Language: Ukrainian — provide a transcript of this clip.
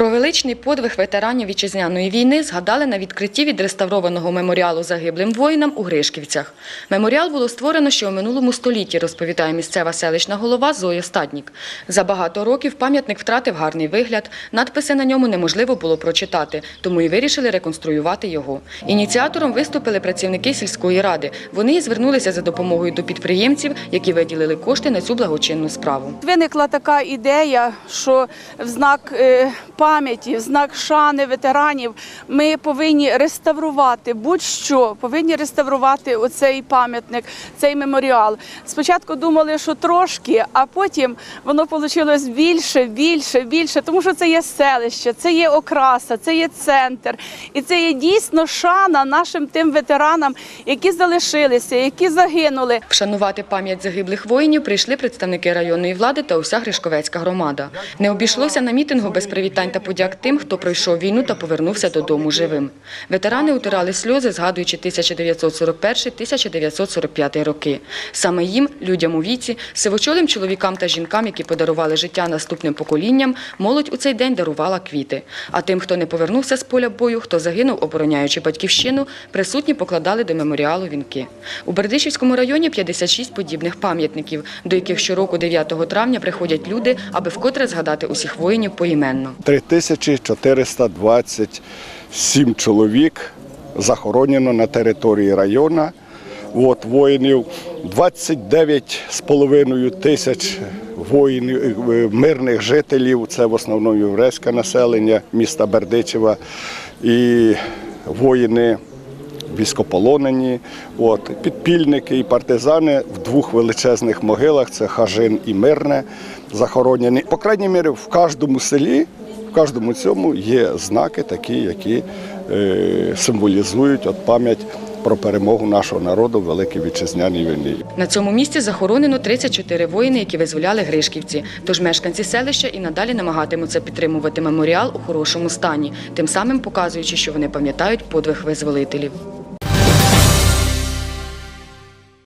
Про величний подвиг ветеранів вітчизняної війни згадали на відкритті відреставрованого меморіалу загиблим воїнам у Гришківцях. Меморіал було створено ще у минулому столітті, розповідає місцева селищна голова Зоя Стаднік. За багато років пам'ятник втратив гарний вигляд, надписи на ньому неможливо було прочитати, тому і вирішили реконструювати його. Ініціатором виступили працівники сільської ради. Вони звернулися за допомогою до підприємців, які виділили кошти на цю благочинну справу. Виникла така ідея, що в знак е, пам'яті, в знак шани ветеранів ми повинні реставрувати будь-що, повинні реставрувати оцей пам'ятник, цей меморіал. Спочатку думали, що трошки, а потім воно вийшло більше, більше, більше, тому що це є селище, це є окраса, це є центр. І це є дійсно шана нашим тим ветеранам, які залишилися, які загинули. Вшанувати пам'ять загиблих воїнів прийшли представники районної влади та уся Гришковецька громада. Не обійшлося на мітингу без привітань та подяк тим, хто пройшов війну та повернувся додому живим. Ветерани утирали сльози, згадуючи 1941-1945 роки. Саме їм, людям у віці, сивочолим чоловікам та жінкам, які подарували життя наступним поколінням, молодь у цей день дарувала квіти. А тим, хто не повернувся з поля бою, хто загинув, обороняючи батьківщину, присутні покладали до меморіалу вінки. У Бердичівському районі 56 подібних пам'ятників, до яких щороку 9 травня приходять люди, аби вкотре згадати усіх воїнів поіменно. 3427 чоловік захоронено на території району. От, воїнів 29,5 тисяч воїнів, е, мирних жителів, це в основному єврейське населення міста Бердичева. І воїни військополонені, от, підпільники і партизани в двох величезних могилах це Хажин і Мирне захоронені. По крайній мірі, в кожному селі, в кожному цьому є знаки такі, які е, символізують от пам'ять про перемогу нашого народу в Великій Вітчизняній війні. На цьому місці захоронено 34 воїни, які визволяли Гришківці. Тож мешканці селища і надалі намагатимуться підтримувати меморіал у хорошому стані, тим самим показуючи, що вони пам'ятають подвиг визволителів.